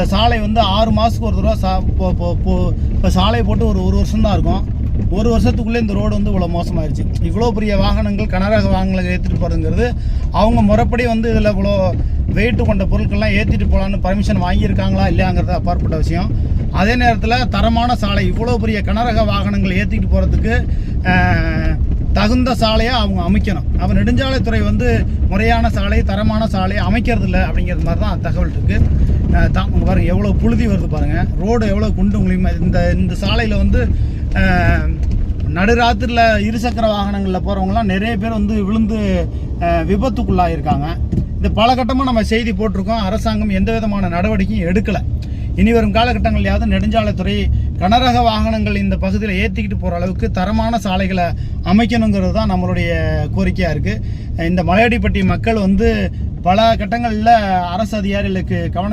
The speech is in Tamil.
இந்த சாலை வந்து ஆறு மாதத்துக்கு ஒரு தடவை சா இப்போ இப்போ சாலை போட்டு ஒரு ஒரு வருஷம் தான் இருக்கும். ஒரு வருஷத்துக்குள்ளே இந்த ரோடு வந்து இவ்வளோ மோசமாயிருச்சு. இவ்வளோ பெரிய வாகனங்கள் கனரக வாகனங்களை ஏற்றிட்டு போகிறதுங்கிறது அவங்க முறைப்படி வந்து இதில் இவ்வளோ வெயிட்டு கொண்ட பொருட்கள்லாம் ஏற்றிட்டு போகலான்னு பர்மிஷன் வாங்கியிருக்காங்களா இல்லையாங்கிறது அப்பாற்பட்ட விஷயம். அதே நேரத்தில் தரமான சாலை இவ்வளோ பெரிய கனரக வாகனங்கள் ஏற்றிட்டு போகிறதுக்கு தகுந்த சாலையாக அவங்க அமைக்கணும். அப்போ நெடுஞ்சாலைத்துறை வந்து முறையான சாலை தரமான சாலையை அமைக்கிறது இல்லை அப்படிங்கிறது மாதிரி தான் தகவல் இருக்குது தான் பாருங்க எவ்வளோ புழுதி வருது பாருங்கள் ரோடு எவ்வளோ குண்டு குழியுமா இந்த இந்த சாலையில் வந்து நடுராத்திரில் நடுராத்திரியில் இருசக்கர வாகனங்களில் போகிறவங்கலாம் நிறைய பேர் வந்து விழுந்து விபத்துக்குள்ளாகிருக்காங்க இந்த பல கட்டமாக நம்ம செய்தி போட்டிருக்கோம். அரசாங்கம் எந்த விதமான நடவடிக்கையும் எடுக்கலை. இனி வரும் காலகட்டங்கள்லையாவது நெடுஞ்சாலைத்துறை கனரக வாகனங்கள் இந்த பகுதியில் ஏற்றிக்கிட்டு போகிற அளவுக்கு தரமான சாலைகளை அமைக்கணுங்கிறது தான் நம்மளுடைய கோரிக்கையாக இருக்குது இந்த மலையடிப்பட்டி மக்கள் வந்து பல கட்டங்களில் அரசு அதிகாரிகளுக்கு கவனம்